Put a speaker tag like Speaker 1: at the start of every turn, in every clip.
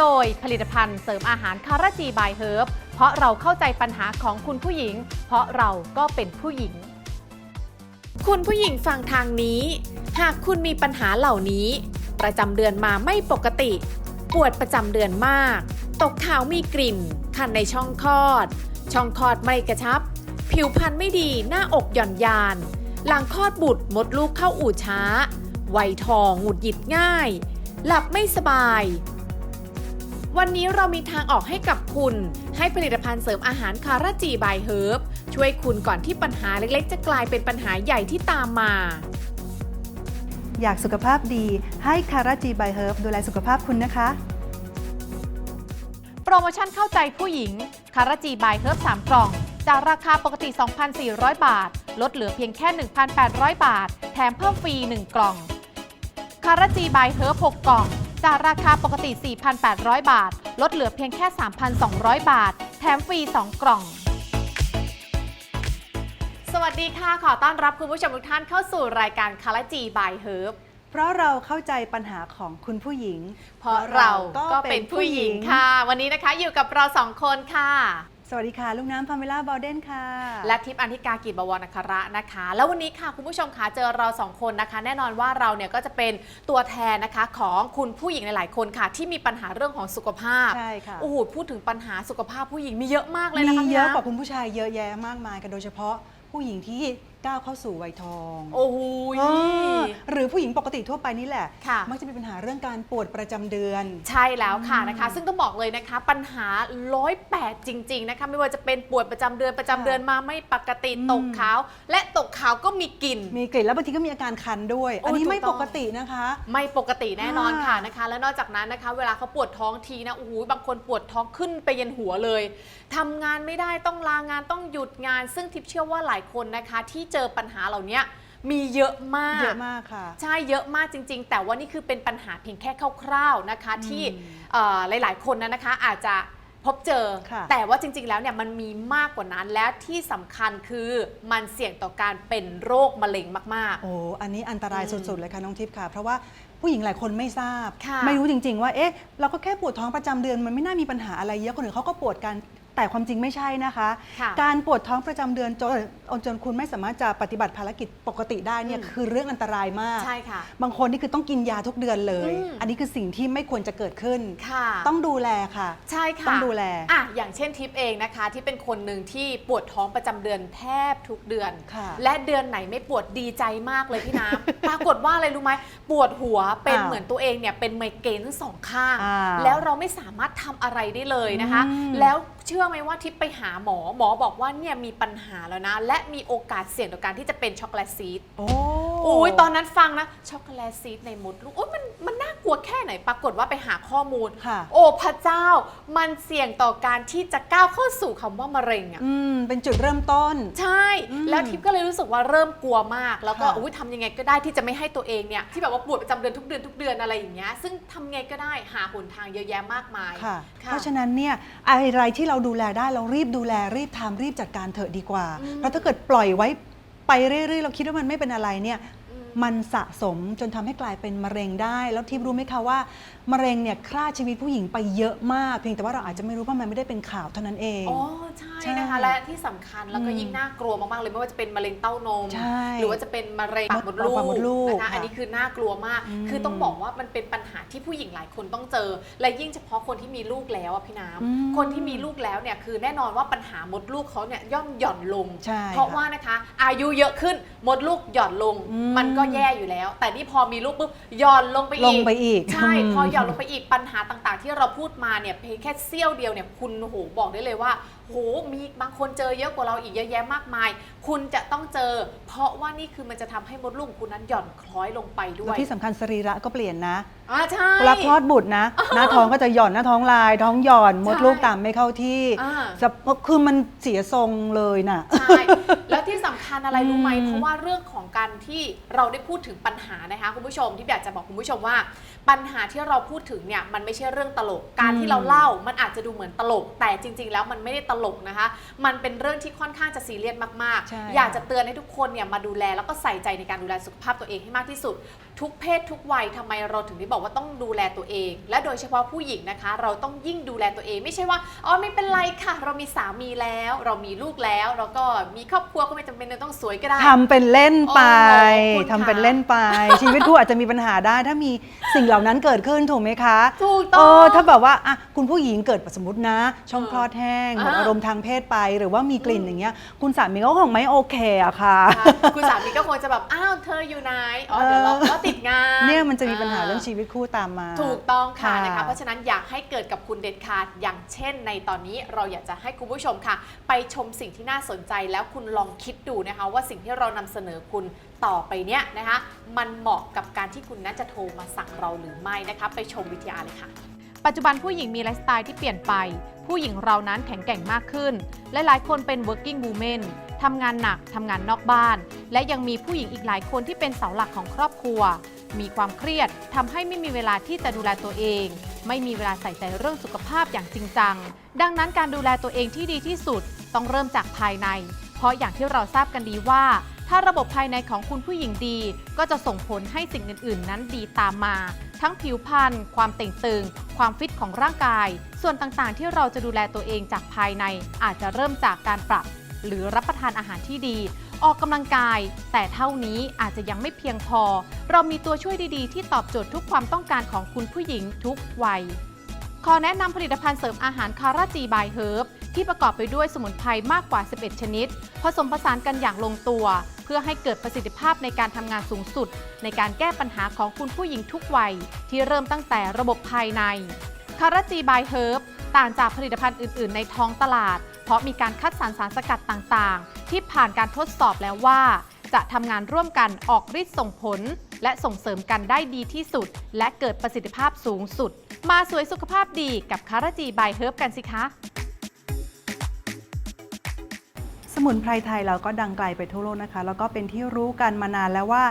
Speaker 1: โดยผลิตภัณฑ์เสริมอาหารคาราจีบายเฮิร์บเพราะเราเข้าใจปัญหาของคุณผู้หญิง เพราะเราก็เป็นผู้หญิง คุณผู้หญิงฟังทางนี้ หากคุณมีปัญหาเหล่านี้ ประจำเดือนมาไม่ปกติ ปวดประจำเดือนมาก ตกขาวมีกลิ่น คันในช่องคลอด ช่องคลอดไม่กระชับ ผิวพรรณไม่ดีหน้าอกหย่อนยาน หลังคลอดบุตรมดลูกเข้าอู่ช้า ไวทองหงุดหงิดง่าย หลับไม่สบาย วันนี้เรามีทางออกให้กับคุณ ให้ผลิตภัณฑ์เสริมอาหารคาราจีบายเฮิร์บช่วยคุณก่อนที่ปัญหาเล็กๆ จะกลายเป็นปัญหาใหญ่ที่ตามมา
Speaker 2: อยากสุขภาพดีให้คาราจีบายเฮิร์บดูแลสุขภาพคุณนะคะ
Speaker 1: โปรโมชั่นเข้าใจผู้หญิงคาราจีบายเฮิร์บ3กล่อง จากราคาปกติ 2,400 บาท ลดเหลือเพียงแค่ 1,800 บาท แถมเพิ่มฟรี 1 กล่อง คาราจีบายเฮิร์บ6กล่อง จากราคาปกติ 4,800 บาท ลดเหลือเพียงแค่ 3,200 บาท แถมฟรี 2 กล่อง สวัสดีค่ะ ขอต้อนรับคุณผู้ชมทุกท่านเข้าสู่รายการคาราจีบายเฮิร์บ
Speaker 2: เพราะเราเข้าใจปัญหาของคุณผู้หญิง
Speaker 1: เพราะเราก็เป็นผู้หญิงค่ะ วันนี้นะคะอยู่กับเราสองคนค่ะ
Speaker 2: สวัสดีค่ะ ลูกน้ำพาเมล่าบอลเดนค่ะ
Speaker 1: และทิพย์อันธิกากิจบวรนคระนะคะ แล้ววันนี้ค่ะคุณผู้ชมคะเจอเราสองคนนะคะ แน่นอนว่าเราเนี่ยก็จะเป็นตัวแทนนะคะของคุณผู้หญิงหลายๆคนค่ะ ที่มีปัญหาเรื่องของสุขภาพ
Speaker 2: ใช่ค่ะ
Speaker 1: โอ้โหพูดถึงปัญหาสุขภาพผู้หญิงมีเยอะมากเลย
Speaker 2: มี
Speaker 1: นะคะ
Speaker 2: เยอะ
Speaker 1: พี่
Speaker 2: กว่า
Speaker 1: น้ำ
Speaker 2: คุณผู้ชายเยอะแยะมากมายกันโดยเฉพาะผู้หญิงที่ ก้าวเข้าสู่วัยทอง
Speaker 1: โอ้โห
Speaker 2: เออหรือผู้หญิงปกติทั่วไปนี่แหละ
Speaker 1: ค่ะ
Speaker 2: มักจะมีปัญหาเรื่องการปวดประจำเดือน
Speaker 1: ใช่แล้วค่ะนะคะ ซึ่งต้องบอกเลยนะคะ ปัญหาร้อยแปดจริง ๆนะคะ ไม่ว่าจะเป็นปวดประจำเดือนประจำเดือนมาไม่ปกติ
Speaker 2: อืม
Speaker 1: ตกขาว และตกขาวก็มีกลิ่น
Speaker 2: มีกลิ่นแล้วบางทีก็มีอาการคันด้วย
Speaker 1: โอ้ย
Speaker 2: อันนี้ไม่
Speaker 1: ถูกต้
Speaker 2: ป
Speaker 1: อง
Speaker 2: กตินะคะ
Speaker 1: ไม่ปกติแน่นอนค่ะ
Speaker 2: อ่าน
Speaker 1: นะคะ และนอกจากนั้นนะคะ เวลาเขาปวดท้องทีนะโอ้โหบางคนปวดท้องขึ้นไปยันหัวเลยทำงานไม่ได้ต้องลางานต้องหยุดงาน ซึ่งทิพย์เชื่อว่าหลายคนนะคะ ที่เจอปัญหาเหล่านี้มีเยอะมาก
Speaker 2: เยอะมากค่ะ
Speaker 1: ใช่เยอะมากจริง ๆ แต่ว่านี่คือเป็นปัญหาเพียงแค่คร่าวๆนะคะ ที่
Speaker 2: อืม
Speaker 1: เอ่อหลาย ๆ คนนะนะคะ อาจจะพบเจอ
Speaker 2: ค่ะ
Speaker 1: แต่ว่าจริง ๆ แล้วเนี่ยมันมีมากกว่านั้น และที่สำคัญคือมันเสี่ยงต่อการเป็นโรคมะเร็งมาก
Speaker 2: โอ้ อันนี้อันตราย
Speaker 1: อืม
Speaker 2: สุด ๆ เลยค่ะน้องทิพย์ค่ะ เพราะว่าผู้หญิงหลายคนไม่ทราบ
Speaker 1: ค่ะ
Speaker 2: ไม่รู้จริง ๆ ว่า เอ๊ะ เราก็แค่ปวดท้องประจำเดือน มันไม่น่ามีปัญหาอะไรเยอะ คนอื่นเขาก็ปวดกัน แต่ความจริงไม่ใช่นะคะ
Speaker 1: ค่ะ
Speaker 2: การปวดท้องประจำเดือนจนจนคุณไม่สามารถจะปฏิบัติภารกิจปกติได้เนี่ย
Speaker 1: อืม
Speaker 2: คือเรื่องอันตรายมาก
Speaker 1: ๆใช่ค่ะ
Speaker 2: บางคนนี่คือต้องกินยาทุกเดือนเลย
Speaker 1: อืม
Speaker 2: อันนี้คือสิ่งที่ไม่ควรจะเกิดขึ้น
Speaker 1: ค่ะ
Speaker 2: ต้องดูแลค่ะ
Speaker 1: ใช่ค่ะ
Speaker 2: ต้องดูแล
Speaker 1: อะอย่างเช่นทิปเองนะคะที่เป็นคนหนึ่งที่ปวดท้องประจำเดือนแทบทุกเดือน
Speaker 2: ค่ะ
Speaker 1: และเดือนไหนไม่ปวดดีใจมากเลยพี่น้ำ ปรากฏว่าอะไรรู้ไหมปวดหัวเป็น
Speaker 2: อ้าว
Speaker 1: เหมือนตัวเองเนี่ยเป็นไมเกรนทั้งสองข้าง
Speaker 2: อ้าว
Speaker 1: แล้วเราไม่สามารถทำอะไรได้เลยนะคะ
Speaker 2: อืม
Speaker 1: แล้วเชื่อไหมว่าทิปไปหาหมอหมอบอกว่าเนี่ยมีปัญหาแล้วนะ และมีโอกาสเสี่ยงต่อการที่จะเป็นช็อกโกแลตซีด
Speaker 2: โอ้
Speaker 1: อ้ยตอนนั้นฟังนะ ช็อกโกแลตซีดในมดลูกโอ้ยมันมันน่ากลัวแค่ไหนปรากฏว่าไปหาข้อมูล
Speaker 2: ค่ะ
Speaker 1: โอ้พระเจ้า มันเสี่ยงต่อการที่จะก้าวเข้าสู่คำว่ามะเร็งอะ
Speaker 2: อืม เป็นจุดเริ่มต้น
Speaker 1: ใช่
Speaker 2: อืม
Speaker 1: แล้วทิพย์ก็เลยรู้สึกว่าเริ่มกลัวมาก แล้วก็
Speaker 2: ค่ะ
Speaker 1: อุ้ยทำยังไงก็ได้ที่จะไม่ให้ตัวเองเนี่ยที่แบบว่าปวดประจำเดือนทุกเดือนทุกเดือนอะไรอย่างเงี้ย ซึ่งทำไงก็ได้หาหนทางเยอะแยะมากมาย
Speaker 2: ค่ะ
Speaker 1: ค่ะ
Speaker 2: เพราะฉะนั้นเนี่ยอะไรที่เราดูแลได้เรารีบดูแลรีบทำรีบจัดการเถอะดีกว่า
Speaker 1: อืม
Speaker 2: เพราะถ้าเกิดปล่อยไว้ ไปเรื่อยๆ เราคิดว่ามันไม่เป็นอะไรเนี่ย
Speaker 1: ม
Speaker 2: มันสะสมจนทำให้กลายเป็นมะเร็งได้ แล้วทิพย์รู้ไหมคะว่ามะเร็งเนี่ยฆ่าชีวิตผู้หญิงไปเยอะมากเพียงแต่ว่าเราอาจจะไม่รู้ว่ามันไม่ได้เป็นข่าวเท่านั้นเอง
Speaker 1: อ๋อใช่
Speaker 2: ใช่
Speaker 1: นะคะและที่สำคัญแล้วก็
Speaker 2: อืม
Speaker 1: ยิ่งน่ากลัวมากๆเลยไม่ว่าจะเป็นมะเร็งเต้านม
Speaker 2: ใช่
Speaker 1: หรือว่าจะเป็นมะเร็งปากมดลู
Speaker 2: ปากมดลูก
Speaker 1: นะคะ
Speaker 2: ค่ะ
Speaker 1: อันนี้คือน่ากลัวมาก
Speaker 2: อืม
Speaker 1: คือต้องบอกว่ามันเป็นปัญหาที่ผู้หญิงหลายคนต้องเจอ และยิ่งเฉพาะคนที่มีลูกแล้วอะพี่น้
Speaker 2: อืมำ
Speaker 1: คนที่มีลูกแล้วเนี่ยคือแน่นอนว่าปัญหามดลูกเขาเนี่ยย่อมหย่อนลง
Speaker 2: ใช่
Speaker 1: เพราะ
Speaker 2: ค่ะ
Speaker 1: ว่านะคะอายุเยอะขึ้นมดลูกหย่อนลง
Speaker 2: อืม
Speaker 1: มันก็แย่อยู่แล้ว แต่นี่พอมีลูกปุ๊บหย่อนลงไป
Speaker 2: ล
Speaker 1: อี
Speaker 2: ง
Speaker 1: ก
Speaker 2: ไปอีก
Speaker 1: ใช่
Speaker 2: ม
Speaker 1: พอหย่อนลงไปอีกปัญหาต่างๆ ที่เราพูดมาเนี่ยเพียงแค่เสี้ยวเดียวเนี่ยคุณโอ้โหบอกได้เลยว่าโหมีบางคนเจอเยอะกว่าเราอีกเยอะแยะมากมาย คุณจะต้องเจอ เพราะว่านี่คือมันจะทำให้มดลูกของคุณนั้นหย่อนคล้อยลงไปด้ว
Speaker 2: แล้ว
Speaker 1: ย
Speaker 2: ที่สำคัญสรีระก็เปลี่ยนนะ
Speaker 1: อ่าใช่
Speaker 2: เวลาคลอดบุตรนะ หน้าท้องก็จะหย่อนหน้าท้องลาย ท้องหย่อนมด
Speaker 1: ใช่
Speaker 2: ลูกตามไม่เข้าที่
Speaker 1: อ่า
Speaker 2: จะคือมันเสียทรงเลยน่ะ
Speaker 1: ใช่ แล้วที่สำคัญอะไรรู้ไหม
Speaker 2: อืม
Speaker 1: เพราะว่าเรื่องของการที่เราได้พูดถึงปัญหานะคะคุณผู้ชมที่อยากจะบอกคุณผู้ชมว่า ปัญหาที่เราพูดถึงเนี่ยมันไม่ใช่เรื่องตลก การที่เราเล่ามันอาจจะดูเหมือนตลก แต่จริง ๆ แล้วมันไม่ได้ตลกนะคะ มันเป็นเรื่องที่ค่อนข้างจะซีเรียสมาก
Speaker 2: ใช่
Speaker 1: ๆ อยากจะเตือนให้ทุกคนเนี่ยมาดูแลแล้วก็ใส่ใจในการดูแลสุขภาพตัวเองให้มากที่สุด ทุกเพศทุกวัยทำไมเราถึงได้บอกว่าต้องดูแลตัวเอง และโดยเฉพาะผู้หญิงนะคะ เราต้องยิ่งดูแลตัวเอง ไม่ใช่ว่าอ๋อไม่เป็นไรค่ะ เรามีสามีแล้ว เรามีลูกแล้ว เราก็มีครอบครัวก็ไม่จำเป็นต้องสวยก็ได้
Speaker 2: ทำเป็นเล่นไป
Speaker 1: โอ้โหคุณ
Speaker 2: ทำเป็น
Speaker 1: คะ
Speaker 2: เล่นไป ชีวิตคู่อาจจะมีปัญหาได้ ถ้ามีสิ่งเหล่านั้นเกิดขึ้นถูกไหมคะ
Speaker 1: ถูก
Speaker 2: เอ
Speaker 1: ต้อง
Speaker 2: อถ้าแบบว่าอะคุณผู้หญิงเกิดสมมตินะ ช่อง
Speaker 1: เออ
Speaker 2: คลอดแห้งหมด
Speaker 1: อ่า
Speaker 2: อารมณ์ทางเพศไป หรือว่ามีกลิ่นอย่างเงี้ย คุณสามีก็คงไม่โอเคอะค่ะ
Speaker 1: ค่ะคุณสามีก็คงจะแบบ อ้าว เธออยู่ไหน อ๋อ เดี๋ยวเราก็ติดงาน
Speaker 2: เนี่ยมันจะมีปัญหาเรื่องชีวิตคู่ตามมา
Speaker 1: ถูกต้องค่ะ
Speaker 2: ค่ะ
Speaker 1: นะคะ เพราะฉะนั้นอยากให้เกิดกับคุณเด็ดขาด อย่างเช่นในตอนนี้เราอยากจะให้คุณผู้ชมค่ะ ไปชมสิ่งที่น่าสนใจแล้วคุณลองคิดดูนะคะว่าสิ่งที่เรานำเสนอคุณต่อไปเนี้ยนะคะมันเหมาะกับการที่คุณน่าจะโทรมาสั่งเราหรือไม่นะคะไปชมวิทยาเลยค่ะ ปัจจุบันผู้หญิงมีไลฟ์สไตล์ที่เปลี่ยนไป ผู้หญิงเรานั้นแข็งแกร่งมากขึ้น และหลายคนเป็น working woman ทำงานหนักทำงานนอกบ้าน และยังมีผู้หญิงอีกหลายคนที่เป็นเสาหลักของครอบครัว มีความเครียดทำให้ไม่มีเวลาที่จะดูแลตัวเอง ไม่มีเวลาใส่ใจเรื่องสุขภาพอย่างจริงจัง ดังนั้นการดูแลตัวเองที่ดีที่สุดต้องเริ่มจากภายใน เพราะอย่างที่เราทราบกันดีว่า ถ้าระบบภายในของคุณผู้หญิงดี ก็จะส่งผลให้สิ่งอื่น ๆ นั้นดีตามมา ทั้งผิวพรรณความเต่งตึง ความฟิตของร่างกาย ส่วนต่างๆ ที่เราจะดูแลตัวเองจากภายในอาจจะเริ่มจากการปรับ หรือรับประทานอาหารที่ดี ออกกำลังกาย แต่เท่านี้อาจจะยังไม่เพียงพอ เรามีตัวช่วยดีๆ ที่ตอบโจทย์ทุกความต้องการของคุณผู้หญิงทุกวัย ขอแนะนำผลิตภัณฑ์เสริมอาหารคาราจีบายเฮิร์บที่ประกอบไปด้วยสมุนไพรมากกว่า 11 ชนิด ผสมผสานกันอย่างลงตัว เพื่อให้เกิดประสิทธิภาพในการทำงานสูงสุด ในการแก้ปัญหาของคุณผู้หญิงทุกวัย ที่เริ่มตั้งแต่ระบบภายใน คาราจีบายเฮิร์บต่างจากผลิตภัณฑ์อื่น ๆ ในท้องตลาด เพราะมีการคัดสรรสารสกัดต่าง ๆ ที่ผ่านการทดสอบแล้วว่า จะทำงานร่วมกันออกฤทธิ์ส่งผล และส่งเสริมกันได้ดีที่สุด และเกิดประสิทธิภาพสูงสุด มาสวยสุขภาพดีกับคาราจีบายเฮิร์บกันสิคะ
Speaker 2: สมุนไพรไทยเราก็ดังไกลไปทั่วโลกนะคะ แล้วก็เป็นที่รู้กันมานานแล้วว่า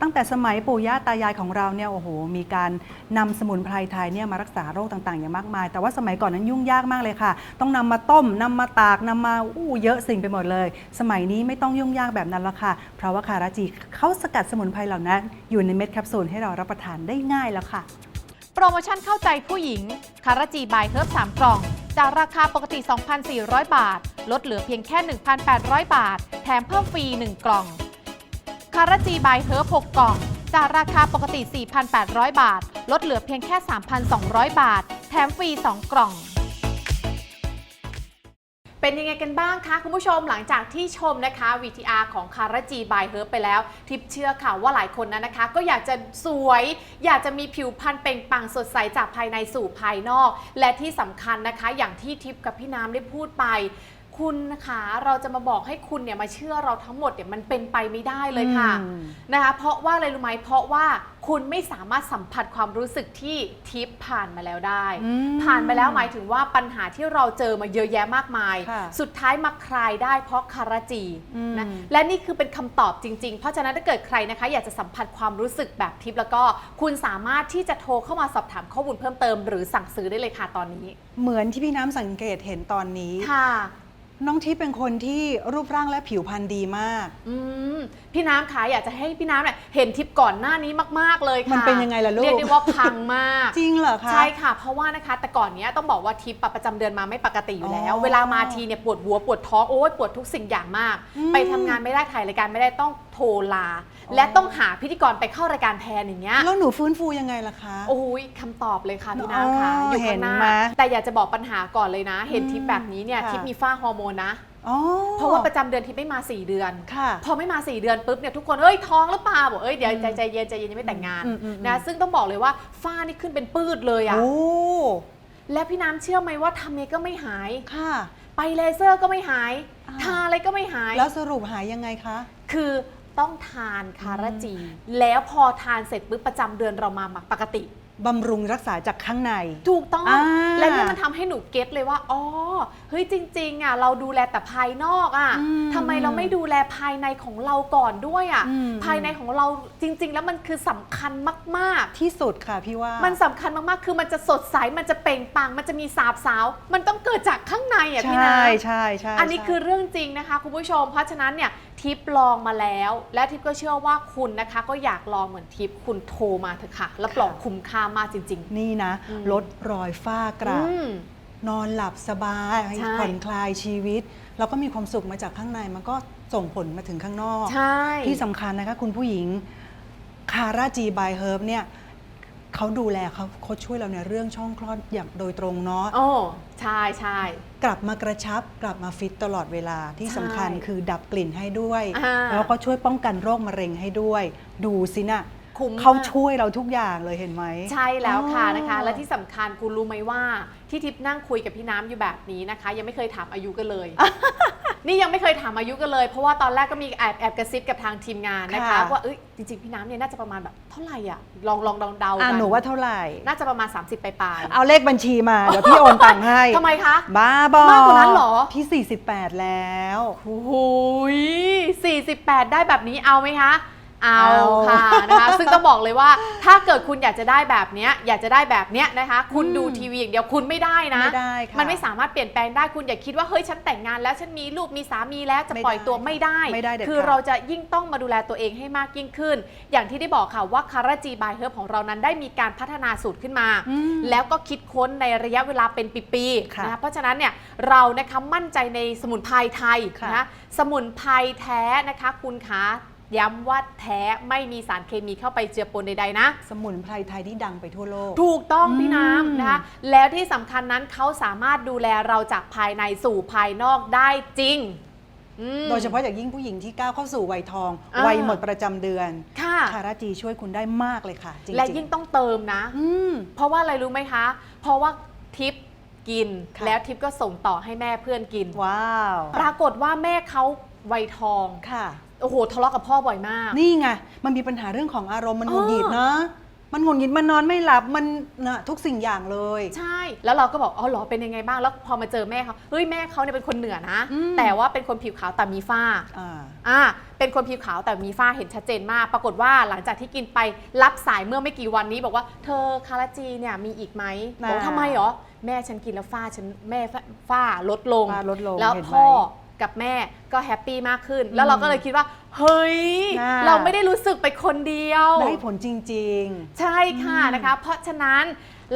Speaker 2: ตั้งแต่สมัยปู่ย่าตายายของเราเนี่ยโอ้โหมีการนำสมุนไพรไทยเนี่ยมารักษาโรคต่างๆ อย่างมากมาย แต่ว่าสมัยก่อนนั้นยุ่งยากมากเลยค่ะ ต้องนำมาต้มนำมาตากนำมาอู้เยอะสิ่งไปหมดเลย สมัยนี้ไม่ต้องยุ่งยากแบบนั้นแล้วค่ะ เพราะว่าคาราจีเขาสกัดสมุนไพรเหล่านั้น อยู่ในเม็ดแคปซูลให้เรารับประทานได้ง่ายแล้วค่ะ
Speaker 1: โปรโมชั่นเข้าใจผู้หญิง คาราจีบายเฮิร์บ3กล่อง จากราคาปกติ 2,400 บาท ลดเหลือเพียงแค่ 1,800 บาท แถมเพิ่มฟรี 1 กล่อง คาราจีบายเฮิร์บ6กล่อง จากราคาปกติ 4,800 บาท ลดเหลือเพียงแค่ 3,200 บาท แถมฟรี 2 กล่อง เป็นยังไงกันบ้างคะคุณผู้ชมหลังจากที่ชมนะคะ VTR ของคาราจีบายเฮิร์บไปแล้ว ทิปเชื่อค่ะว่าหลายคนนั้นนะคะ ก็อยากจะสวย อยากจะมีผิวพรรณเปล่งปลั่งสดใสจากภายในสู่ภายนอก และที่สำคัญนะคะ อย่างที่ทิปกับพี่น้ำได้พูดไป คุณนะคะเราจะมาบอกให้คุณเนี่ยมาเชื่อเราทั้งหมดเนี่ยมันเป็นไปไม่ได้เลยค่ะ
Speaker 2: อืม
Speaker 1: นะคะเพราะว่าอะไรรู้ไหมเพราะว่าคุณไม่สามารถสัมผัสความรู้สึกที่ทิปผ่านมาแล้วได้
Speaker 2: อืม
Speaker 1: ผ่านไปแล้วหมายถึงว่าปัญหาที่เราเจอมาเยอะแยะมากมาย
Speaker 2: ค่ะ
Speaker 1: สุดท้ายมาคลายได้เพราะคาราจี
Speaker 2: อืม
Speaker 1: นะและนี่คือเป็นคำตอบจริง ๆ เพราะฉะนั้นถ้าเกิดใครนะคะ อยากจะสัมผัสความรู้สึกแบบทิปแล้วก็คุณสามารถที่จะโทรเข้ามาสอบถามข้อมูลเพิ่มเติม หรือสั่งซื้อได้เลยค่ะตอนนี้
Speaker 2: เหมือนที่พี่น้ำสังเกตเห็นตอนนี้
Speaker 1: ค่ะ
Speaker 2: น้องทิพย์เป็นคนที่รูปร่างและผิวพรรณดีมาก
Speaker 1: อืมพี่น้ำคะอยากจะให้พี่น้ำเนี่ยเห็นทิปก่อนหน้านี้มาก ๆ เลยค่ะ
Speaker 2: มันเป็นยังไงล่ะลูก
Speaker 1: เรียกได้ว่าพังมาก
Speaker 2: จริงเหรอคะ
Speaker 1: ใช่ค่ะ เพราะว่านะคะ แต่ก่อนเนี้ยต้องบอกว่าทิปอะประจำเดือนมาไม่ปกติอยู่แล้ว
Speaker 2: อ๋อ
Speaker 1: เวลามาทีเนี่ยปวดหัวปวดท้องโอ้ยปวดทุกสิ่งอย่างมาก
Speaker 2: อืม
Speaker 1: ไปทำงานไม่ได้ถ่ายรายการไม่ได้ต้อง โทรลา
Speaker 2: อ๋อ
Speaker 1: และต้องหาพิธีกรไปเข้ารายการแทนอย่างเงี้ย
Speaker 2: แล้วหนูฟื้นฟูยังไงล่ะคะ
Speaker 1: โอ้ยคำตอบเลยค่ะพี่น้ำค่ะ
Speaker 2: อ๋อ
Speaker 1: อยู่ข้างหน้า
Speaker 2: เห็นไหม
Speaker 1: แต่อยากจะบอกปัญหาก่อนเลยนะ เห็น
Speaker 2: อืม
Speaker 1: ทิปแบบนี้เนี่ย
Speaker 2: ค่ะ
Speaker 1: ทิปมีฝ้าฮอร์โมนนะ
Speaker 2: อ๋อ
Speaker 1: เพราะว่าประจำเดือนทิปไม่มา 4 เดือน
Speaker 2: ค่ะ
Speaker 1: พอไม่มา 4 เดือนปุ๊บเนี่ยทุกคนเอ้ยท้องหรือเปล่าบอกเอ้ยเดี๋ยว
Speaker 2: อืม
Speaker 1: ใจใจเย็นใจเย็นยังไม่แต่งงาน
Speaker 2: อืมอืมอืม
Speaker 1: นะซึ่งต้องบอกเลยว่าฝ้านี่ขึ้นเป็นปื้ดเลยอะ
Speaker 2: โอ้
Speaker 1: และพี่น้ำเชื่อไหมว่าทำเองก็ไม่หาย
Speaker 2: ค่ะ
Speaker 1: ไปเลเซอร์ก็ไม่หาย
Speaker 2: อ่า
Speaker 1: ทาอะไรก็ไม่หาย
Speaker 2: แล้วสรุปหายยังไงคะ
Speaker 1: คือ ต้องทานคาราจี แล้วพอทานเสร็จปุ๊บประจำเดือนเรามาปกติ
Speaker 2: บำรุงรักษาจากข้างใน
Speaker 1: ถูกต้อง
Speaker 2: อ่า
Speaker 1: และเนี่ยมันทำให้หนูเก็ตเลยว่า อ๋อเฮ้ยจริงๆอะเราดูแลแต่ภายนอกอะ
Speaker 2: อืม
Speaker 1: ทำไมเราไม่ดูแลภายในของเราก่อนด้วยอะ
Speaker 2: อืม
Speaker 1: ภายในของเราจริง ๆ แล้วมันคือสำคัญมากๆ
Speaker 2: ที่สุดค่ะพี่ว่า
Speaker 1: มันสำคัญมาก ๆ คือมันจะสดใส มันจะเปล่งปลัง มันจะมีสาบสาว มันต้องเกิดจากข้างในอะพี่นะ
Speaker 2: ใช่ใช่ใช่
Speaker 1: อันนี้
Speaker 2: ใช่
Speaker 1: คือเรื่องจริงนะคะ คุณผู้ชม เพราะฉะนั้นเนี่ยทิปลองมาแล้ว และทิปก็เชื่อว่าคุณนะคะ ก็อยากลองเหมือนทิปคุณโทรมาเถอะค่ะรับรองคุ้มค่ามากจริง
Speaker 2: นี่นะ
Speaker 1: อืม
Speaker 2: ลดรอยฝ้าก
Speaker 1: ๆ
Speaker 2: ระ
Speaker 1: อืม
Speaker 2: นอนหลับสบาย
Speaker 1: ใช่
Speaker 2: ผ่อนคลายชีวิต แล้วก็มีความสุขมาจากข้างในมันก็ส่งผลมาถึงข้างนอก
Speaker 1: ใช่
Speaker 2: ที่สำคัญนะคะคุณผู้หญิงคาราจีบายเฮิร์บเนี่ยเขาดูแลเขาเขาช่วยเราในเรื่องช่องคลอดอย่างโดยตรงเนาะ
Speaker 1: โอ้ ใช่ใช่
Speaker 2: กลับมากระชับกลับมาฟิตตลอดเวลาที่สำคัญ
Speaker 1: ใช่
Speaker 2: คือดับกลิ่นให้ด้วย
Speaker 1: อ่า
Speaker 2: แล้วก็ช่วยป้องกันโรคมะเร็งให้ด้วย ดูสินะ
Speaker 1: คุ้ม
Speaker 2: เขา
Speaker 1: มาก
Speaker 2: ช่วยเราทุกอย่างเลยเห็นไหม
Speaker 1: ใช่แล้วค่ะ
Speaker 2: อ๋อ
Speaker 1: นะคะ และที่สำคัญคุณรู้ไหมว่า ที่ทิพย์นั่งคุยกับพี่น้ำอยู่แบบนี้นะคะ ยังไม่เคยถามอายุกันเลย นี่ยังไม่เคยถามอายุกันเลย เพราะว่าตอนแรกก็มีแอบแอบกระซิบกับทางทีมงานนะคะ
Speaker 2: ค่ะ
Speaker 1: ว่าเอ้ยจริงๆพี่น้ำเนี่ยน่าจะประมาณแบบเท่าไหร่อะลองลองลองเดา
Speaker 2: อะ
Speaker 1: กัน
Speaker 2: หนูว่าเท่าไหร่
Speaker 1: น่าจะประมาณ 30ปลายๆ
Speaker 2: เอาเลขบัญชีมา เดี๋ยวพี่โอนตังค์ให้
Speaker 1: ทำไมคะ
Speaker 2: บ้าบอ
Speaker 1: มากกว่านั้นเหรอ
Speaker 2: พี่ 48 แล้ว
Speaker 1: โอ้โห48 ได้แบบนี้เอาไหมคะ เอา
Speaker 2: เอา
Speaker 1: ค่ะนะคะซึ่งต้องบอกเลยว่าถ้าเกิดคุณอยากจะได้แบบเนี้ยอยากจะได้แบบเนี้ยนะคะ คุณ
Speaker 2: อืม
Speaker 1: ดูทีวีอย่างเดียวคุณไม่ได้นะ
Speaker 2: ไม่ได้ค่ะ
Speaker 1: มันไม่สามารถเปลี่ยนแปลงได้คุณอย่าคิดว่าเฮ้ยฉันแต่งงานแล้วฉันมีลูกมีสามีแล้วจะ
Speaker 2: ไม่
Speaker 1: ปล่อย
Speaker 2: ได้
Speaker 1: ตัวไม่ได้
Speaker 2: ไม่ได้เด็ด
Speaker 1: คือ
Speaker 2: ขาด
Speaker 1: เราจะยิ่งต้องมาดูแลตัวเองให้มากยิ่งขึ้น อย่างที่ได้บอกค่ะว่าคาราจีบายเฮิร์บของเรานั้นได้มีการพัฒนาสูตรขึ้นมา
Speaker 2: อืม
Speaker 1: แล้วก็คิดค้นในระยะเวลาเป็นปี
Speaker 2: ค่ะ
Speaker 1: ๆนะคะเพราะฉะนั้นเนี่ยเรานะคะมั่นใจในสมุนไพรไทย
Speaker 2: ค่ะ
Speaker 1: นะคะสมุนไพรแท้นะคะคุณคะ ย้ำว่าแท้ไม่มีสารเคมีเข้าไปเจือปนใดๆนะ
Speaker 2: สมุนไพรไทยที่ดังไปทั่วโลก
Speaker 1: ถูกต้องพี่
Speaker 2: อืม
Speaker 1: น้ำนะคะแล้วที่สำคัญนั้นเขาสามารถดูแลเราจากภายในสู่ภายนอกได้จริงอืม
Speaker 2: โดยเฉพาะอย่างยิ่งผู้หญิงที่ก้าวเข้าสู่วัยทอง
Speaker 1: อ่า
Speaker 2: วัยหมดประจำเดือน
Speaker 1: ค่ะ
Speaker 2: คาราจีช่วยคุณได้มากเลยค่ะจริงๆ
Speaker 1: และยิ่งต้องเติมนะ
Speaker 2: อืม
Speaker 1: เพราะว่าอะไรรู้ไหมคะ เพราะว่าทิปกิน
Speaker 2: ค่ะ
Speaker 1: แล้วทิปก็ส่งต่อให้แม่เพื่อนกิน
Speaker 2: ว้าว
Speaker 1: ปรากฏว่าแม่เขาวัยทอง
Speaker 2: ค่ะ
Speaker 1: โอ้โหทะเลาะกับพ่อบ่อยมาก
Speaker 2: นี่ไง มันมีปัญหาเรื่องของอารมณ์มัน
Speaker 1: เอ
Speaker 2: ห
Speaker 1: อ
Speaker 2: งุดหงิดนะ มันหงุดหงิดมันนอนไม่หลับมันนะทุกสิ่งอย่างเลย
Speaker 1: ใช่ แล้วเราก็บอกอ๋อเหรอเป็นยังไงบ้าง แล้วพอมาเจอแม่เขาเฮ้ยแม่เขาเนี่ยเป็นคนเหนือนะ
Speaker 2: อืม
Speaker 1: แต่ว่าเป็นคนผิวขาวแต่มีฝ้า
Speaker 2: อ่า
Speaker 1: อ่า เป็นคนผิวขาวแต่มีฝ้าเห็นชัดเจนมาก ปรากฏว่าหลังจากที่กินไปรับสายเมื่อไม่กี่วันนี้บอกว่าเธอคาราจีเนี่ยมีอีกไหม
Speaker 2: น่า
Speaker 1: บอกทำไมเหรอ แม่ฉันกินแล้วฝ้าฉันแม่ฝ้าฝ้าลดลง
Speaker 2: ฝ้าลดลง
Speaker 1: แล้ว
Speaker 2: เห็นไหม
Speaker 1: พ่อ กับแม่ก็แฮปปี้มากขึ้น แล้วเราก็เลยคิดว่า เฮ้ย
Speaker 2: น่า
Speaker 1: เราไม่ได้รู้สึกไปคนเดียว
Speaker 2: ได้ผลจริง
Speaker 1: ใช่ค่ะ
Speaker 2: อืม
Speaker 1: นะคะ เพราะฉะนั้น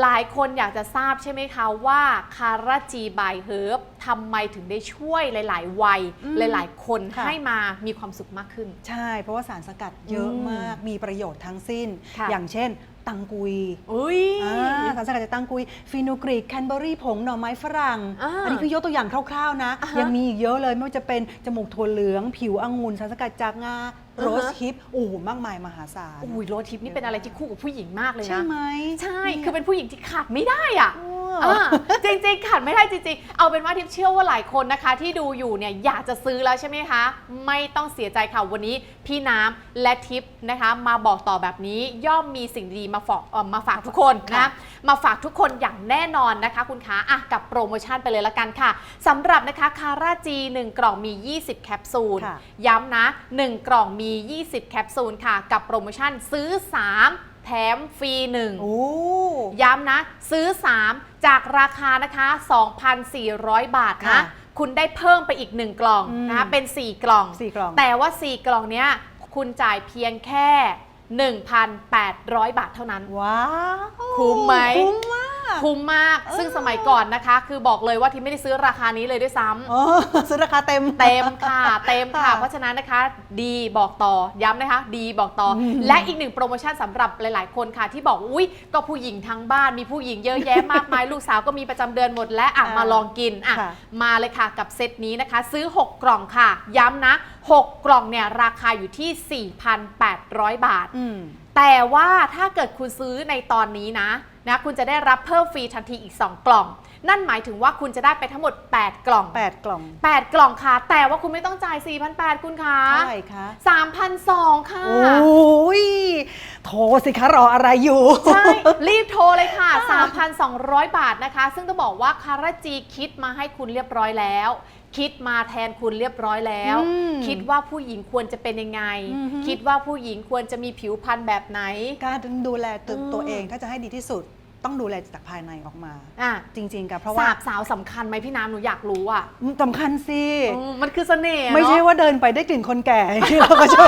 Speaker 1: หลายคนอยากจะทราบใช่ไหมคะว่าคาราจีบายเฮิร์บทำไมถึงได้ช่วยหลาย ๆ วัย
Speaker 2: อืม
Speaker 1: หลาย ๆ คน
Speaker 2: ค่ะ
Speaker 1: ให้มามีความสุขมากขึ้น
Speaker 2: ๆ ใช่ เพราะว่าสารสกัดเยอะ
Speaker 1: อืม
Speaker 2: มากมีประโยชน์ทั้งสิ้น
Speaker 1: ค่ะ
Speaker 2: อย่างเช่น ตังกุย
Speaker 1: อุ้ย
Speaker 2: อ่าสารสกัดจากตังกุยฟีนูกรีกแคนเบอรี่ผงหน่อไม้ฝรั่ง
Speaker 1: อ่า
Speaker 2: อันนี้คือยกตัวอย่างคร่าวๆนะ
Speaker 1: อ่าฮะ
Speaker 2: ยังมีอีกเยอะเลยไม่ว่าจะเป็นจมูกถั่วเหลือง ผิวองุ่นสารสกัดจากงา โรส
Speaker 1: อ่าฮะ
Speaker 2: ฮิปโอ้โหมากมายมหาศาล
Speaker 1: อุ้ยโรสทิปนี่เป็นอะไรที่คู่กับผู้หญิงมากเลย
Speaker 2: ใช่
Speaker 1: นะ
Speaker 2: ไหม
Speaker 1: ใช่
Speaker 2: เนี่ย
Speaker 1: คือเป็นผู้หญิงที่ขาดไม่ได้อะ
Speaker 2: โอ้
Speaker 1: อ่าจริงๆขาดไม่ได้จริงๆ เอาเป็นว่าทิพย์เชื่อว่าหลายคนนะคะ ที่ดูอยู่เนี่ยอยากจะซื้อแล้วใช่ไหมคะ ไม่ต้องเสียใจค่ะวันนี้พี่น้ำและทิพย์นะคะ มาบอกต่อแบบนี้ย่อมมีสิ่งดีมาฝากเอ่อมาฝากทุกคนนะมาฝากทุกคนอย่างแน่นอนนะคะคุณคะอะกับโปรโมชั่นไปเลยละกันค่ะสำหรับนะคะคาราจี 1 กล่องมี 20 แคปซูล
Speaker 2: ค่ะ
Speaker 1: ย้ำนะ 1 กล่องมี20 แคปซูลค่ะ กับโปรโมชั่นซื้อ 3 แถมฟรี 1
Speaker 2: โอ้
Speaker 1: ย้ำนะ ซื้อ 3 จากราคานะคะ 2,400 บาทนะ
Speaker 2: ค่ะ
Speaker 1: คุณได้เพิ่มไปอีก 1 กล่อง
Speaker 2: อืม
Speaker 1: นะคะเป็น 4 กล่อง
Speaker 2: สี่กล่อง
Speaker 1: แต่ว่า 4 กล่องเนี้ยคุณจ่ายเพียงแค่ 1,800 บาทเท่านั้น
Speaker 2: ว้าว
Speaker 1: คุ้มไหม
Speaker 2: คุ้มมาก
Speaker 1: คุ้มมาก
Speaker 2: เออ
Speaker 1: ซึ่งสมัยก่อนนะคะ คือบอกเลยว่าที่ไม่ได้ซื้อราคานี้เลยด้วยซ้ำ
Speaker 2: อ๋อซื้อราคาเต็ม
Speaker 1: เต็มค่ะ เต็มค่ะ
Speaker 2: ค่ะ
Speaker 1: เพราะฉะนั้นนะคะ ดีบอกต่อย้ำนะคะ ดีบอกต่ออ
Speaker 2: ม
Speaker 1: และอีกหนึ่งโปรโมชั่นสำหรับหลาย ๆ คนค่ะ ที่บอกอุ้ยก็ผู้หญิงทั้งบ้านมีผู้หญิงเยอะแยะมากมาย ลูกสาวก็มีประจำเดือนหมดและอะ
Speaker 2: อ่าม
Speaker 1: มาลองกินอะ
Speaker 2: ค่ะ
Speaker 1: มาเลยค่ะกับเซตนี้นะคะ ซื้อ 6 กล่องค่ะ ย้ำนะ 6 กล่องเนี่ยราคาอยู่ที่ 4,800 บาท
Speaker 2: อืม
Speaker 1: แต่ว่าถ้าเกิดคุณซื้อในตอนนี้นะ นะคุณจะได้รับเพิ่มฟรีทันทีอีก 2 กล่อง นั่นหมายถึงว่าคุณจะได้ไปทั้งหมด 8 กล่อง
Speaker 2: 8 กล่อง
Speaker 1: 8 กล่องค่ะ แต่ว่าคุณไม่ต้องจ่าย 4,800 คุณคะ
Speaker 2: เท่าไหร่คะ
Speaker 1: 3,200 ค่ะ
Speaker 2: โอ้ยโทรสิคะรออะไรอยู่
Speaker 1: ใช่ รีบโทรเลยค่ะ 3,200 บาทนะคะ ซึ่งต้องบอกว่าคาราจีคิดมาให้คุณเรียบร้อยแล้ว คิดมาแทนคุณเรียบร้อยแล้ว
Speaker 2: อืม
Speaker 1: คิดว่าผู้หญิงควรจะเป็นยังไง
Speaker 2: อือฮึ
Speaker 1: คิดว่าผู้หญิงควรจะมีผิวพรรณแบบไหน
Speaker 2: การดูแลตัว
Speaker 1: อืม
Speaker 2: ตัวเองถ้าจะให้ดีที่สุด ต้องดูแลจากภายในออกมา
Speaker 1: อะ
Speaker 2: จริงๆค่ะเพราะ
Speaker 1: สา
Speaker 2: ว่า
Speaker 1: บสาวสำคัญไหมพี่น้ำหนูอยากรู้อะ
Speaker 2: สำคัญสิ
Speaker 1: อืมมันคือเสน่ห์อะ
Speaker 2: ไม่ใช่
Speaker 1: เนอะ
Speaker 2: ว่าเดินไปได้กลิ่นคนแก่ ที่เราก็จะ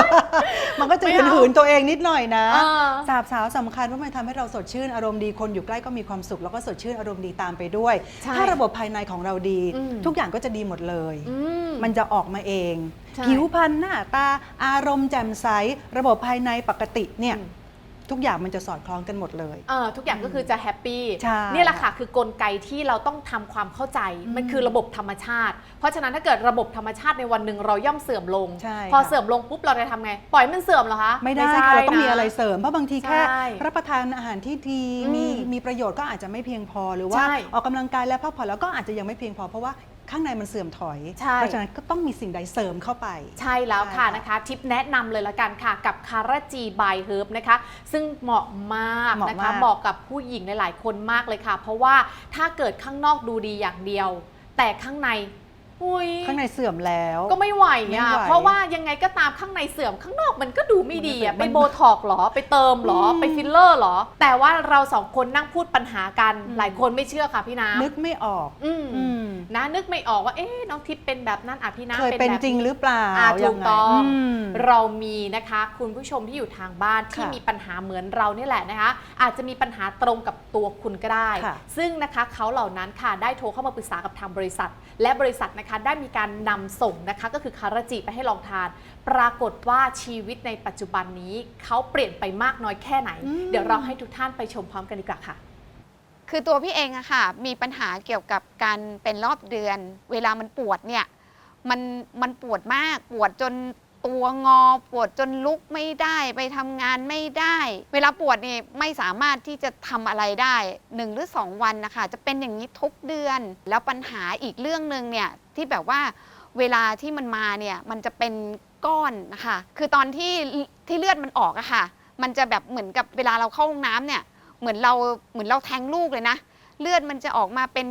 Speaker 2: มันก็จะ
Speaker 1: ไม่เอา
Speaker 2: หืนๆตัวเองนิดหน่อยนะ
Speaker 1: เออ
Speaker 2: สาบสาวสำคัญว่ามันทำให้เราสดชื่นอารมณ์ดีคนอยู่ใกล้ก็มีความสุข แล้วก็สดชื่นอารมณ์ดีตามไปด้วย
Speaker 1: ใช่
Speaker 2: ถ้าระบบภายในของเราดี
Speaker 1: อืม
Speaker 2: ทุกอย่างก็จะดีหมดเลย
Speaker 1: อืม
Speaker 2: มันจะออกมาเอง
Speaker 1: ใช่
Speaker 2: ผิวพรรณหน้าตาอารมณ์แจ่มใส ระบบภายในปกติเนี่ย
Speaker 1: อืม
Speaker 2: ทุกอย่างมันจะสอดคล้องกันหมดเลย
Speaker 1: เออทุกอย่างก็คือจะแฮปปี้
Speaker 2: ใช่
Speaker 1: นี่แหละค่ะคือกลไกที่เราต้องทำความเข้าใจ
Speaker 2: อืม
Speaker 1: มันคือระบบธรรมชาติ เพราะฉะนั้นถ้าเกิดระบบธรรมชาติในวันหนึ่งเราย่อมเสื่อมลง
Speaker 2: ใช่
Speaker 1: พอ
Speaker 2: ค่ะ
Speaker 1: เสื่อมลงปุ๊บเราจะทำไง ปล่อยมันเสื่อมเหรอคะ
Speaker 2: ไม่ได้
Speaker 1: ใช่
Speaker 2: ค่ะเราต้องมี
Speaker 1: น
Speaker 2: อะไรเสริมเพราะบางทีแค่
Speaker 1: ใช่
Speaker 2: รับประทานอาหารที่ดี
Speaker 1: อืม
Speaker 2: มีมีประโยชน์ก็อาจจะไม่เพียงพอหรือว่า
Speaker 1: ใช่
Speaker 2: ออกกำลังกายและพักผ่อนแล้วก็อาจจะยังไม่เพียงพอเพราะว่า ข้างในมันเสื่อมถอย
Speaker 1: ใช่
Speaker 2: เพราะฉะนั้นก็ต้องมีสิ่งใดเสริมเข้าไป
Speaker 1: ใช่แล้วค่ะ
Speaker 2: ใช่ค่ะ
Speaker 1: นะคะทิปแนะนำเลยละกันค่ะ กับคาราจีบายเฮิร์บนะคะ ซึ่งเหมาะมาก
Speaker 2: เหมาะ
Speaker 1: นะคะ
Speaker 2: มาก
Speaker 1: เหมาะกับผู้หญิงหลาย ๆ คนมากเลยค่ะ เพราะว่าถ้าเกิดข้างนอกดูดีอย่างเดียว แต่ข้างใน อุ้ย
Speaker 2: ข้างในเสื่อมแล้ว
Speaker 1: ก็ไม่ไหว
Speaker 2: ไม่
Speaker 1: อะ
Speaker 2: ไหว
Speaker 1: เพราะว่ายังไงก็ตามข้างในเสื่อมข้างนอกมันก็ดูไม่ดีอะ
Speaker 2: มั
Speaker 1: ไป
Speaker 2: น
Speaker 1: โบท็อกซ์เหรอ ไปเติมเหรอ
Speaker 2: อืม
Speaker 1: ไปฟิลเลอร์เหรอ แต่ว่าเราสองคนนั่งพูดปัญหากัน
Speaker 2: อืม
Speaker 1: หลายคนไม่เชื่อค่ะพี่น้ำ
Speaker 2: นึกไม่ออก
Speaker 1: อืม
Speaker 2: อืม
Speaker 1: นะนึกไม่ออกว่าเอ๊ะน้องทิพย์เป็นแบบนั้นอะพี่น้ำ
Speaker 2: เคย
Speaker 1: เป็น
Speaker 2: เป็น
Speaker 1: แบบ
Speaker 2: จริงหรือเปล่า
Speaker 1: อ่าถู
Speaker 2: ยั
Speaker 1: ก
Speaker 2: ไง
Speaker 1: ต้อง
Speaker 2: ม
Speaker 1: เรามีนะคะคุณผู้ชมที่อยู่ทางบ้านที่
Speaker 2: ค่ะ
Speaker 1: มีปัญหาเหมือนเรานี่แหละนะคะ อาจจะมีปัญหาตรงกับตัวคุณก็ได้
Speaker 2: ค่ะ
Speaker 1: ซึ่งนะคะเขาเหล่านั้นค่ะได้โทรเข้ามาปรึกษากับทางบริษัท และบริษัทนะคะได้มีการนำส่งนะคะก็คือคาราจิไปให้ลองทาน ปรากฏว่าชีวิตในปัจจุบันนี้เขาเปลี่ยนไปมากน้อยแค่ไหน
Speaker 2: อืม
Speaker 1: เดี๋ยวเราให้ทุกท่านไปชมพร้อมกันดีกว่าค่ะ
Speaker 3: คือตัวพี่เองอะค่ะ มีปัญหาเกี่ยวกับการเป็นรอบเดือน เวลามันปวดเนี่ยมันมันปวดมากปวดจน ตัวงอปวดจนลุกไม่ได้ไปทำงานไม่ได้ เวลาปวดนี่ไม่สามารถที่จะทำอะไรได้หนึ่งหรือสองวันนะคะจะเป็นอย่างนี้ทุกเดือน แล้วปัญหาอีกเรื่องหนึ่งเนี่ยที่แบบว่าเวลาที่มันมาเนี่ยมันจะเป็นก้อนนะคะคือตอนที่ที่เลือดมันออกอะค่ะ มันจะแบบเหมือนกับเวลาเราเข้าห้องน้ำเนี่ยเหมือนเราเหมือนเราแทงลูกเลยนะ เลือดมันจะออกมาเป็น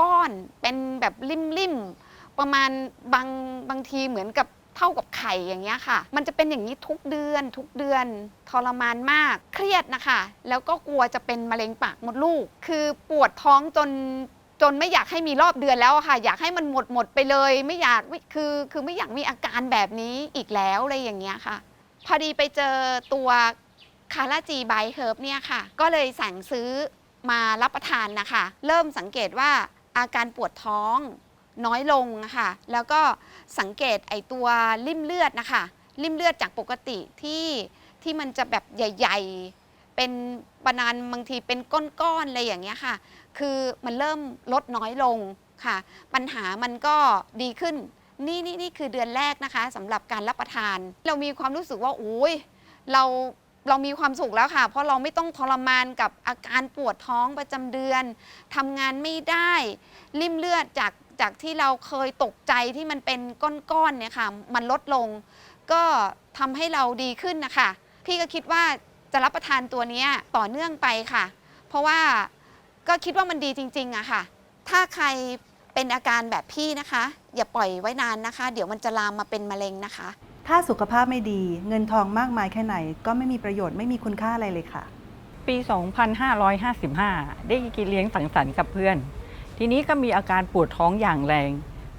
Speaker 3: ก้อนๆเป็นแบบริมๆประมาณบางบางทีเหมือนกับ เท่ากับไข่อย่างเงี้ยค่ะ มันจะเป็นอย่างนี้ทุกเดือน ทุกเดือนทรมานมาก เครียดนะคะ แล้วก็กลัวจะเป็นมะเร็งปากมดลูก คือปวดท้องจนจนไม่อยากให้มีรอบเดือนแล้วอะค่ะ อยากให้มันหมดหมดไปเลย ไม่อยากคือคือไม่อยากมีอาการแบบนี้อีกแล้วอะไรอย่างเงี้ยค่ะ พอดีไปเจอตัวคาราจีไบเฮิร์บเนี่ยค่ะ ก็เลยสั่งซื้อมารับประทานนะคะ เริ่มสังเกตว่าอาการปวดท้อง น้อยลงนะคะแล้วก็สังเกตไอตัวริ่มเลือดนะคะริ่มเลือดจากปกติที่ที่มันจะแบบใหญ่ ๆ เป็นปานานบางทีเป็นก้อนๆอะไรอย่างเงี้ยค่ะ คือมันเริ่มลดน้อยลงค่ะ ปัญหามันก็ดีขึ้น นี่นี่นี่คือเดือนแรกนะคะสำหรับการรับประทาน เรามีความรู้สึกว่าโอ้ยเราเรามีความสุขแล้วค่ะ เพราะเราไม่ต้องทรมานกับอาการปวดท้องประจำเดือนทำงานไม่ได้ ริ่มเลือดจาก จากที่เราเคยตกใจที่มันเป็นก้อนๆเนี่ยค่ะ มันลดลง ก็ทำให้เราดีขึ้นนะคะ พี่ก็คิดว่าจะรับประทานตัวเนี้ยต่อเนื่องไปค่ะ เพราะว่าก็คิดว่ามันดีจริงๆอะค่ะ ถ้าใครเป็นอาการแบบพี่นะคะ อย่าปล่อยไว้นานนะคะ เดี๋ยวมันจะลามมาเป็นมะเร็งนะคะ
Speaker 2: ถ้าสุขภาพไม่ดีเงินทองมากมายแค่ไหน ก็ไม่มีประโยชน์ไม่มีคุณค่าอะไรเลยค่ะ
Speaker 4: ปี 2555 ได้กินเลี้ยงสังสรรค์กับเพื่อน ทีนี้ก็มีอาการปวดท้องอย่างแรง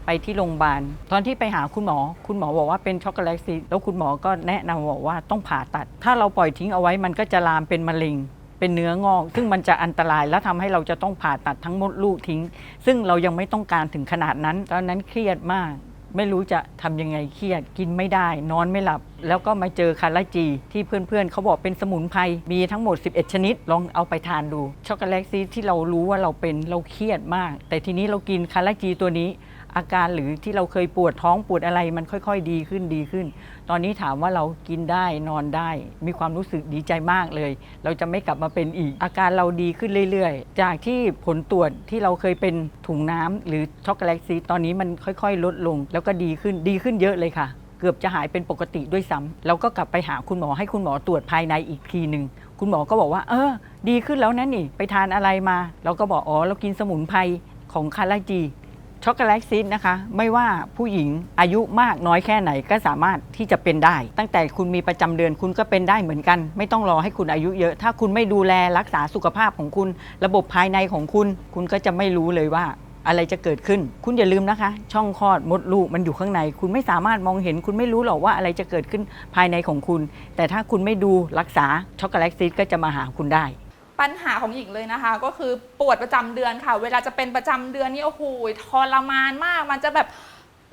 Speaker 4: ไปที่โรงพยาบาล ตอนที่ไปหาคุณหมอ คุณหมอบอกว่าเป็นช็อกโกแลตซีแล้วคุณหมอก็แนะนำบอกว่าต้องผ่าตัด ถ้าเราปล่อยทิ้งเอาไว้มันก็จะลามเป็นมะเร็ง เป็นเนื้องอก ซึ่งมันจะอันตรายและทำให้เราจะต้องผ่าตัดทั้งมดลูกทิ้ง ซึ่งเรายังไม่ต้องการถึงขนาดนั้น ตอนนั้นเครียดมาก ไม่รู้จะทำยังไงเครียดกินไม่ได้ นอนไม่หลับ แล้วก็มาเจอคาราจี ที่เพื่อนๆเขาบอกเป็นสมุนไพรมีทั้งหมด 11 ชนิด ลองเอาไปทานดูช็อกโกแลตซีที่เรารู้ว่าเราเป็นเราเครียดมาก แต่ทีนี้เรากินคาราจีตัวนี้ อาการหรือที่เราเคยปวดท้องปวดอะไรมันค่อยๆ ดีขึ้นดีขึ้น ตอนนี้ถามว่าเรากินได้นอนได้ มีความรู้สึกดีใจมากเลย เราจะไม่กลับมาเป็นอีก อาการเราดีขึ้นเรื่อยๆ จากที่ผลตรวจที่เราเคยเป็นถุงน้ำหรือช็อกโกแลตซีตอนนี้มันค่อยๆ ลดลง แล้วก็ดีขึ้นดีขึ้นเยอะเลยค่ะเกือบจะหายเป็นปกติด้วยซ้ำแล้วก็กลับไปหาคุณหมอให้คุณหมอตรวจภายในอีกทีหนึ่งคุณหมอก็บอกว่า เออ ดีขึ้นแล้วนะนี่ ไปทานอะไรมา เราก็บอกอ๋อเรากินสมุนไพรของคาราจี ช็อกโกแลตซีดนะคะ ไม่ว่าผู้หญิงอายุมากน้อยแค่ไหนก็สามารถที่จะเป็นได้ ตั้งแต่คุณมีประจำเดือนคุณก็เป็นได้เหมือนกัน ไม่ต้องรอให้คุณอายุเยอะ ถ้าคุณไม่ดูแลรักษาสุขภาพของคุณ ระบบภายในของคุณ คุณก็จะไม่รู้เลยว่าอะไรจะเกิดขึ้น คุณอย่าลืมนะคะ ช่องคลอดมดลูกมันอยู่ข้างใน คุณไม่สามารถมองเห็น คุณไม่รู้หรอกว่าอะไรจะเกิดขึ้นภายในของคุณ แต่ถ้าคุณไม่ดูรักษาช็อกโกแลตซีดก็จะมาหาคุณได้
Speaker 5: ปัญหาของหญิงเลยนะคะ ก็คือปวดประจำเดือนค่ะ เวลาจะเป็นประจำเดือนนี่โอ้โหทรมานมาก มันจะแบบ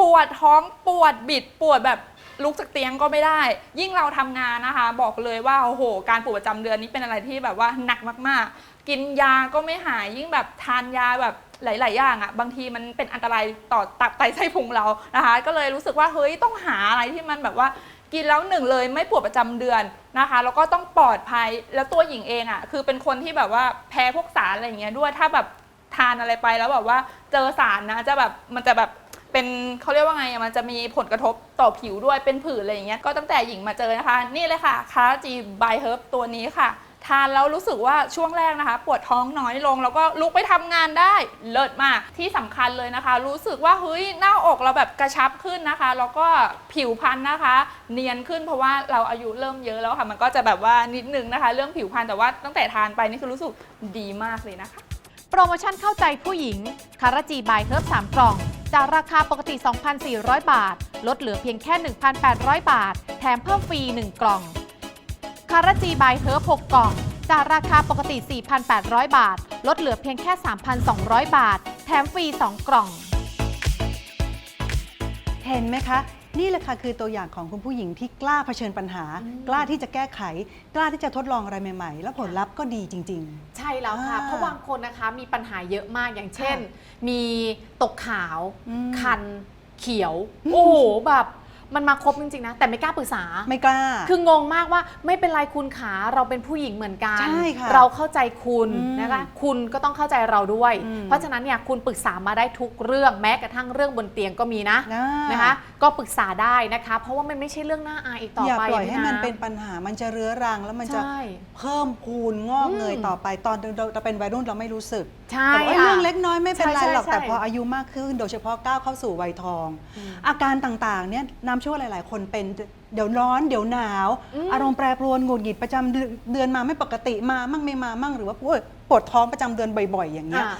Speaker 5: ปวดท้องปวดบิดปวดแบบลุกจากเตียงก็ไม่ได้ ยิ่งเราทำงานนะคะ บอกเลยว่าโอ้โห การปวดประจำเดือนนี้เป็นอะไรที่แบบว่าหนักมากๆ กินยาก็ไม่หายยิ่งแบบทานยาแบบหลาย ๆ อย่างอะ่ะบางทีมันเป็นอันตรายต่อตับไตไส้พุงเรานะคะ ก็เลยรู้สึกว่าเฮ้ยต้องหาอะไรที่มันแบบว่า กินแล้วหนึ่งเลยไม่ปวดประจำเดือนนะคะ แล้วก็ต้องปลอดภัยแล้วตัวหญิงเองอะ่ะคือเป็นคนที่แบบว่าแพ้พวกสารอะไรอย่างเงี้ยด้วยถ้าแบบทานอะไรไปแล้วแบบว่าเจอสารนะจะแบบมันจะแบบเป็นเขาเรียกว่าไงอะมันจะมีผลกระทบต่อผิวด้วยเป็นผื่นอะไรอย่างเงี้ยก็ตั้งแต่หญิงมาเจอนะคะ นี่เลยค่ะคาราจีบายเฮิร์บตัวนี้ค่ะ ทานแล้วรู้สึกว่าช่วงแรกนะคะ ปวดท้องน้อยลง แล้วก็ลุกไปทำงานได้เลิศมากที่สำคัญเลยนะคะ รู้สึกว่าเฮ้ยหน้าอกเราแบบกระชับขึ้นนะคะ แล้วก็ผิวพรรณนะคะ เนียนขึ้นเพราะว่าเราอายุเริ่มเยอะแล้วค่ะ มันก็จะแบบว่านิดนึงนะคะ เรื่องผิวพรรณแต่ว่าตั้งแต่ทานไปนี่คือรู้สึกดีมากเลยนะคะ
Speaker 1: โปรโมชั่นเข้าใจผู้หญิงคาราจีบายเฮิร์บ3กล่องจากราคาปกติ 2,400 บาท ลดเหลือเพียงแค่ 1,800 บาท แถมเพิ่มฟรี 1 กล่อง คาราจีบายเฮิร์บ6กล่อง จากราคาปกติ 4,800 บาท ลดเหลือเพียงแค่ 3,200 บาท แถมฟรี 2 กล่อง
Speaker 2: เห็นไหมคะ นี่แหละค่ะคือตัวอย่างของคุณผู้หญิงที่กล้าเผชิญปัญหา กล้าที่จะแก้ไข กล้าที่จะทดลองอะไรใหม่ๆ แล้วผลลัพธ์ก็ดีจริง
Speaker 1: ใช่แล้วค่ะ
Speaker 2: อ่า
Speaker 1: เพราะบางคนนะคะมีปัญหาเยอะมากอย่างเช่น มีตกขาว
Speaker 2: อืม
Speaker 1: คัน เขียว โอ้โหแบบ มันมาครบจริงๆนะ แต่ไม่กล้าปรึกษา
Speaker 2: ๆไม่กล้า
Speaker 1: คืองงมากว่าไม่เป็นไรคุณขาเราเป็นผู้หญิงเหมือนกัน
Speaker 2: ใช่ค่ะ
Speaker 1: เราเข้าใจคุณ
Speaker 2: อืม
Speaker 1: นะคะคุณก็ต้องเข้าใจเราด้วย
Speaker 2: อืม
Speaker 1: เพราะฉะนั้นเนี่ยคุณปรึกษามาได้ทุกเรื่องแม้กระทั่งเรื่องบนเตียงก็มีนะ
Speaker 2: อ่าน
Speaker 1: นะคะ ก็ปรึกษาได้นะคะ เพราะว่ามันไม่ใช่เรื่องน่าอายอีกต่อ
Speaker 2: อย่า
Speaker 1: ไป
Speaker 2: ปล่อยให้
Speaker 1: พี่
Speaker 2: มันำเป็นปัญหามันจะเรื้อรังแล้วมันจะ
Speaker 1: ใช่
Speaker 2: เพิ่มพูนงอกเงย
Speaker 1: อืม
Speaker 2: ต่อไปตอนเราเราเป็นวัยรุ่นเราไม่รู้สึก
Speaker 1: ใช่
Speaker 2: แต่ว่า
Speaker 1: ค่ะ
Speaker 2: เรื่องเล็กน้อยไม่เป็นไร
Speaker 1: ใช่
Speaker 2: หรอก
Speaker 1: ใช่
Speaker 2: แต่พออายุมากขึ้น โดยเฉพาะก้าวเข้าสู่วัยทองอาการต่างๆเนี่ยน้ำเชื่อว่าหลาย ๆ คนเป็นเดี๋ยวร้อนเดี๋ยวหนาว
Speaker 1: อืม
Speaker 2: อารมณ์แปรปรวนหงุดหงิดประจำเดือนเดือนมาไม่ปกติมามั่งไม่มามั่งหรือว่าโอ๊ยปวดท้องประจำเดือนบ่อย ๆ อย่างเงี้ย
Speaker 1: อ่า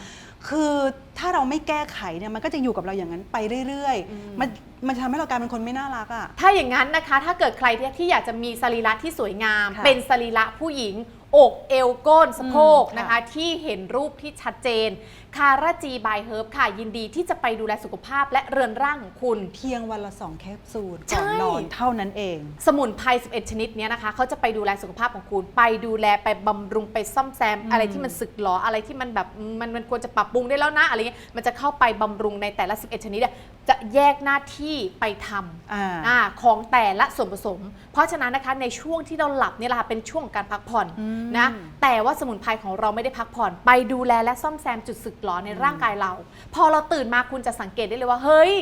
Speaker 2: คือถ้าเราไม่แก้ไขเนี่ยมันก็จะอยู่กับเราอย่างนั้นไปเรื่อย
Speaker 1: อืม
Speaker 2: ๆมันมันจะทำให้เรากลายเป็นคนไม่น่ารักอะ
Speaker 1: ถ้าอย่างนั้นนะคะ ถ้าเกิดใครที่ที่อยากจะมีสรีระที่สวยงาม
Speaker 2: ค่ะ
Speaker 1: เป็นสรีระผู้หญิง อกเอวก้นสะโพก
Speaker 2: อืม
Speaker 1: นะคะ
Speaker 2: ค่ะ
Speaker 1: ที่เห็นรูปที่ชัดเจนคาราจีบายเฮิร์บค่ะ ยินดีที่จะไปดูแลสุขภาพและเรือนร่างของคุณ
Speaker 2: เพียงวันละสองแคปซูล
Speaker 1: ใช่
Speaker 2: ก่อนนอนเท่านั้นเอง
Speaker 1: สมุนไพร 11 ชนิดเนี้ยนะคะ เขาจะไปดูแลสุขภาพของคุณ ไปดูแลไปบำรุงไปซ่อมแซม
Speaker 2: อืม
Speaker 1: อะไรที่มันสึกหรออะไรที่มันแบบมันมันควรจะปรับปรุงได้แล้วนะอะไรเงี้ยมันจะเข้าไปบำรุงในแต่ละ 11 ชนิดอะจะแยกหน้าที่ไปทำ
Speaker 2: อ่า
Speaker 1: อ่าของแต่ละส่วนผสม เพราะฉะนั้นนะคะในช่วงที่เราหลับเนี่ยแหละค่ะเป็นช่วงของการพักผ่อน
Speaker 2: อืม
Speaker 1: นะแต่ว่าสมุนไพรของเราไม่ได้พักผ่อน ไปดูแลและซ่อมแซมจุดสึกหรอในร่างกายเรา พอเราตื่นมาคุณจะสังเกตได้เลยว่าเฮ้ย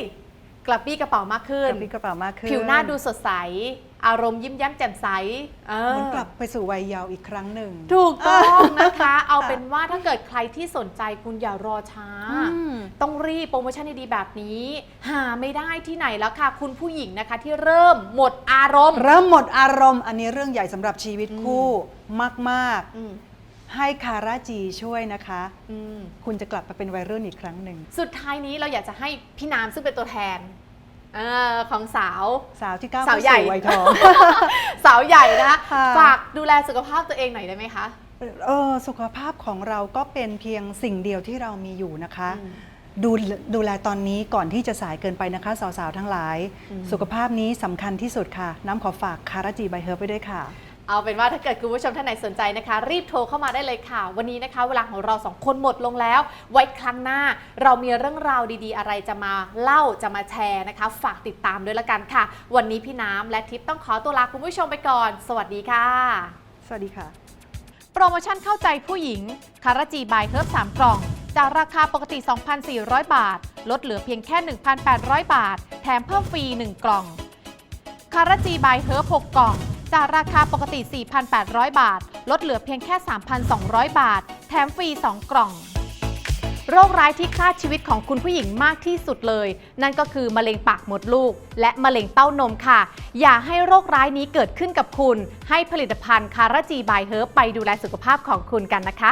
Speaker 1: กระปรี้กระเป๋ามากขึ้
Speaker 2: ก
Speaker 1: น
Speaker 2: ระปรี้กระเป๋ามากขึ้น
Speaker 1: ผิวหน้าดูสดใส อารมณ์ยิ้มแย้มแจ่มใสเออ
Speaker 2: เหมือนกลับไปสู่วัยเยาว์อีกครั้งหนึ่ง
Speaker 1: ถูกต้องนะคะ เอาเป็นว่าถ้าเกิดใครที่สนใจคุณอย่ารอช้า
Speaker 2: อืม
Speaker 1: ต้องรีบโปรโมชั่นดีๆแบบนี้ หาไม่ได้ที่ไหนแล้วค่ะ คุณผู้หญิงนะคะที่เริ่มหมดอารมณ์
Speaker 2: เริ่มหมดอารมณ์ อันนี้เรื่องใหญ่สำหรับชีวิตคู่มาก
Speaker 1: อืม
Speaker 2: ๆ ให้คาราจีช่วยนะคะ
Speaker 1: อืม
Speaker 2: คุณจะกลับมาเป็นวัยรุ่นอีกครั้งหนึ่ง
Speaker 1: สุดท้ายนี้เราอยากจะให้พี่น้ำซึ่งเป็นตัวแทนเออของสาว
Speaker 2: สาวที่ก้าว
Speaker 1: สา
Speaker 2: เข้าว
Speaker 1: ใหญ่
Speaker 2: สู่วัยทอง
Speaker 1: สาวใหญ่นะคะ
Speaker 2: ค่ะ
Speaker 1: ฝากดูแลสุขภาพตัวเองหน่อยได้ไหมคะ
Speaker 2: เออสุขภาพของเราก็เป็นเพียงสิ่งเดียวที่เรามีอยู่นะคะ
Speaker 1: อืม
Speaker 2: ดูดูแลตอนนี้ก่อนที่จะสายเกินไปนะคะ สาวๆทั้งหลาย
Speaker 1: อืม
Speaker 2: สุขภาพนี้สำคัญที่สุดค่ะ น้ำขอฝากคาราจีไบเฮิร์บไปด้วยค่ะ
Speaker 1: เอาเป็นว่าถ้าเกิดคุณผู้ชมท่านไหนสนใจนะคะ รีบโทรเข้ามาได้เลยค่ะ วันนี้นะคะ เวลาของเราสองคนหมดลงแล้ว ไว้ครั้งหน้า เรามีเรื่องราวดีๆ อะไรจะมาเล่าจะมาแชร์นะคะ ฝากติดตามด้วยละกันค่ะ วันนี้พี่น้ำและทิพย์ต้องขอตัวลาคุณผู้ชมไปก่อน สวัสดีค่ะ
Speaker 2: สวัสดีค่ะ
Speaker 1: โปรโมชั่นเข้าใจผู้หญิงคาราจีบายเฮิร์บ3กล่อง จากราคาปกติ 2,400 บาท ลดเหลือเพียงแค่ 1,800 บาท แถมเพิ่มฟรี1กล่องคาราจีบายเฮิร์บ6กล่อง จากราคาปกติ 4,800 บาท ลดเหลือเพียงแค่ 3,200 บาท แถมฟรี 2 กล่อง โรคร้ายที่ฆ่าชีวิตของคุณผู้หญิงมากที่สุดเลย นั่นก็คือมะเร็งปากมดลูก และมะเร็งเต้านมค่ะ อย่าให้โรคร้ายนี้เกิดขึ้นกับคุณ ให้ผลิตภัณฑ์คาราจีบายเฮิร์บไปดูแลสุขภาพของคุณกันนะคะ